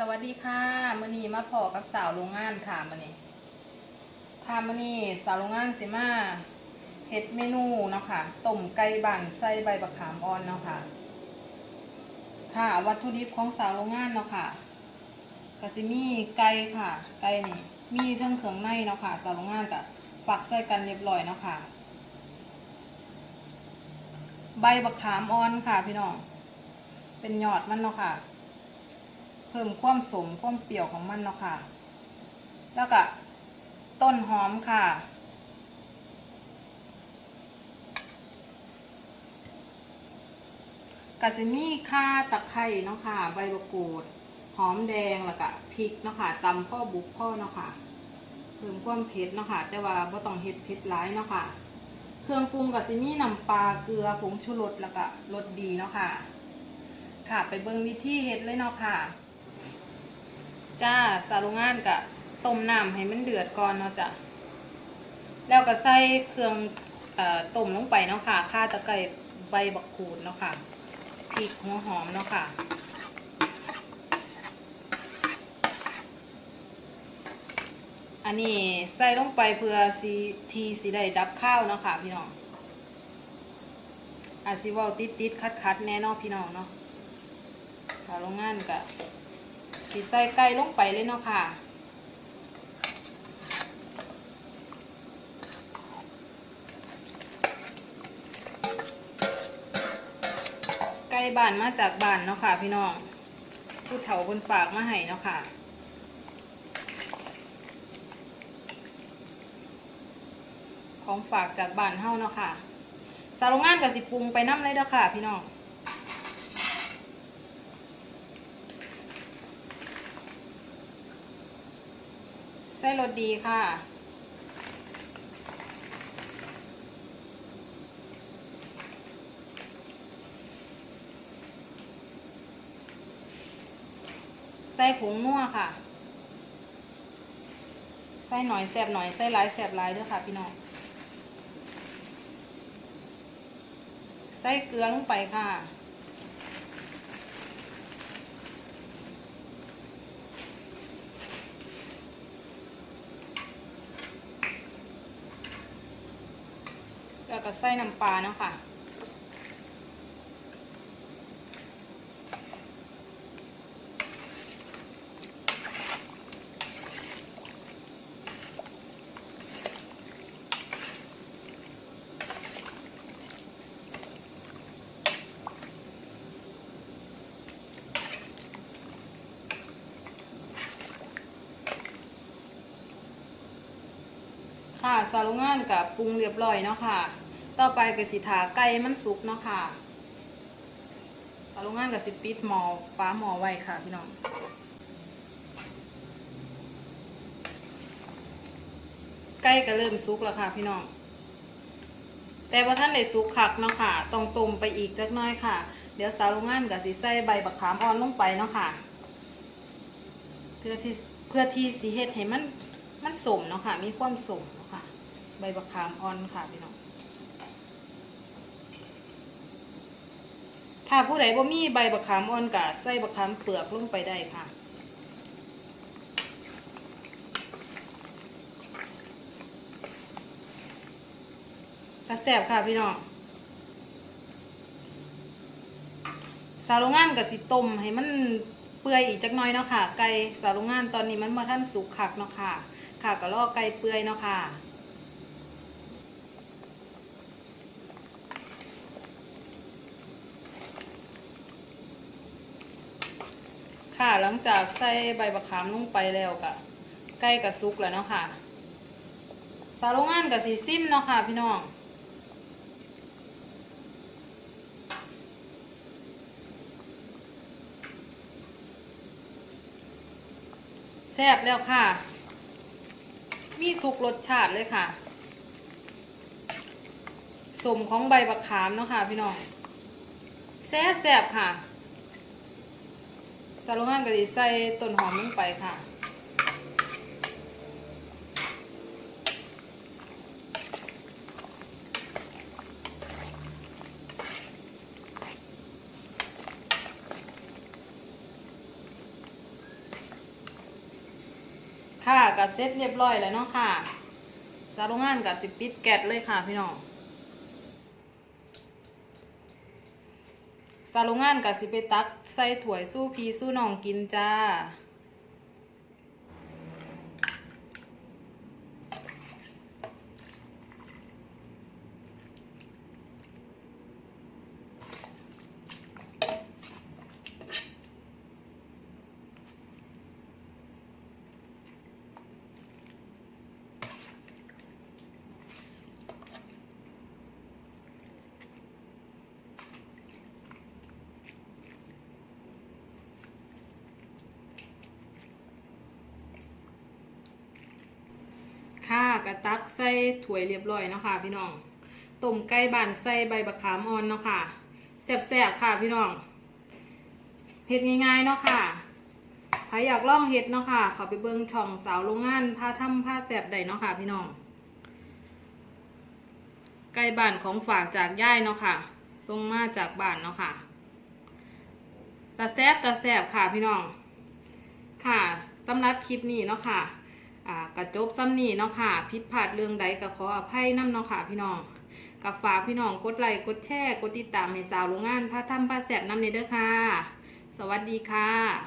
สวัสดีค่ะมื่อนี้มาพอกับสาวโรงงานค่ะมื่อนี้ค่ะมื่อนี้สาวโรงงานสิมาเฮ็ดเมนูเนาะค่ะต้มไก่บั่นใส่ใบบักขามอ่อนเนาะค่ะ ค่ะวัตถุดิบของสาวโรงงานเนาะค่ะกสิมีไก่ค่ะ ไก่นี่มีเทั้งเครื่องในเนาะค่ะ สาวโรงงานกับฝักใส่กันเรียบร้อยเนาะค่ะ ใบบักขามอ่อนค่ะพี่น้องเป็นยอดมันเนาะค่ะ พิ่มความสมความเปรี้ยวของมันเนาะค่ะ แล้วก็ต้นหอมค่ะ กะสิมีข่าตะไคร้เนาะค่ะ ใบมะกรูด หอมแดงแล้วก็พริกเนาะค่ะตำพ่อบุกพ่อเนาะค่ะ เพิ่มความเผ็ดเนาะค่ะ แต่ว่าบ่ต้องเฮ็ดเผ็ดร้ายเนาะค่ะ เครื่องปรุงกะสิมีน้ำปลาเกลือผงชูรสแล้วก็รสดีเนาะค่ะ ค่ะ ไปเบิ่งวิธีเฮ็ดเลยเนาะค่ะ จ้าสารุงานกะต้มน้ำให้มันเดือดก่อนเนาะจ้ะแล้วก็ใส่เครื่องอต้มลงไปเนาะค่ะข่าตะไคร้ใบบักขูดเนาะค่ะพริกหัวหอมเนาะค่ะอันนี้ใส่ลงไปเพื่อสีทีสีได้ดับข้าวเนาะค่ะพี่น้องอาจสิว่าติดติดคัดคัดแน่นอนพี่น้องเนาะสาวโรงงานกะ สีใส่ไก่ลงไปเลยเนาะค่ะ ไก่บ้านมาจากบ้านเนาะค่ะ พี่น้อง ผู้เฒ่าคนฝากมาให้เนาะค่ะของฝากจากบ้านเฮาเนาะค่ะ สาวโรงงานกับสิปรุงไปน้ำเลยเด้อค่ะ พี่น้อง ส่รสดีค่ะใส่ผงนัวค่ะใส่หน่อยแสบหน่อยใส่หลายแสบหลายด้วยค่ะพี่น้องใส่เกลือลงไปค่ะ แล้วก็ใส่น้ำปลาเนาะค่ะค่ะสารุงานกับปรุงเรียบร้อยเนาะค่ะ ต่อไปกับสิทาไก่มันสุกเนาะค่ะสารุงานกับสิปิดหมอฟ้าหมอไว้ค่ะพี่น้องไก่ก็เริ่มสุกแล้วค่ะพี่น้อง แต่ว่าท่านได้สุกคักเนาะค่ะต้องต้มไปอีกจักน้อยค่ะ เดี๋ยวสาวโรุงานกับสิใส่ใบบักขามอ่อนลงไปเนาะค่ะ เพื่อที่เพื่อที่สีเฮ็ดให้มันมันสมเนาะค่ะ มีความสมเนาะค่ะ ใบบักขามอ่อนค่ะพี่น้อง ถ้าผู้ใดบ่มีใบบักขามอ่อนกะใส่บักขามเปลือกลงไปได้ค่ะกระแสบค่ะพี่น้องสาโรงงานกับสิต้มให้มันเปื่อยอีกจักหน้อยเนาะค่ะ ไก่สาโรงงานตอนนี้มันมาท่านสุกคักเนาะค่ะ ค่ะก็ลอกไก่เปื่อยเนาะค่ะ ค่ะหลังจากใส่ใบบักขามลงไปแล้วก็ไก่กับซุกแล้วเนาะค่ะสาวโรงงานกับสีซิมเนาะค่ะพี่น้องแซ่บแล้วค่ะ มีทุกรสชาติเลยค่ะ สมของใบบักขามเนาะค่ะพี่น้องแซ่บแซ่บค่ะ สาโรงงานก็ดีใส่ต้นหอมลงไปค่ะ ค่ะกับเซ็ตเรียบร้อยแล้วเนาะค่ะสาวโรงงานกับสิปิดแก๊สเลยค่ะพี่น้อง สาโรงงานกับสิไปตักใส่ถ้วยสู้พีสู้น้องกินจ้า ค่ะ กระตักใส่ถ้วยเรียบร้อยนะคะ พี่น้องต้มไก่บานใส่ใบบักขามอ่อนเนาะค่ะแซ่บๆค่ะพี่น้องเฮ็ดง่ายๆเนาะค่ะใครอยากลองเฮ็ดเนาะค่ะเขาไปเบิ่งช่องสาวโรงงานผ้าทำผ้าแซ่บได้เนาะค่ะ พี่น้อง ไก่บ้านของฝากจากย่ายเนาะค่ะส่งมาจากบ้านเนาะค่ะตาแซบตาแซบค่ะพี่น้อง ค่ะสำหรับคลิปนี้เนาะค่ะอ่า กระจบซ้ำนี่เนาะค่ะผิดพลาดเรื่องใดก็ขออภัยน้ำเนาะค่ะพี่น้องกับฝากพี่น้องกดไลค์กดแชร์กดติดตามให้สาวโรงงานพาทำพาแสบน้ำเนเด้อค่ะ สวัสดีค่ะ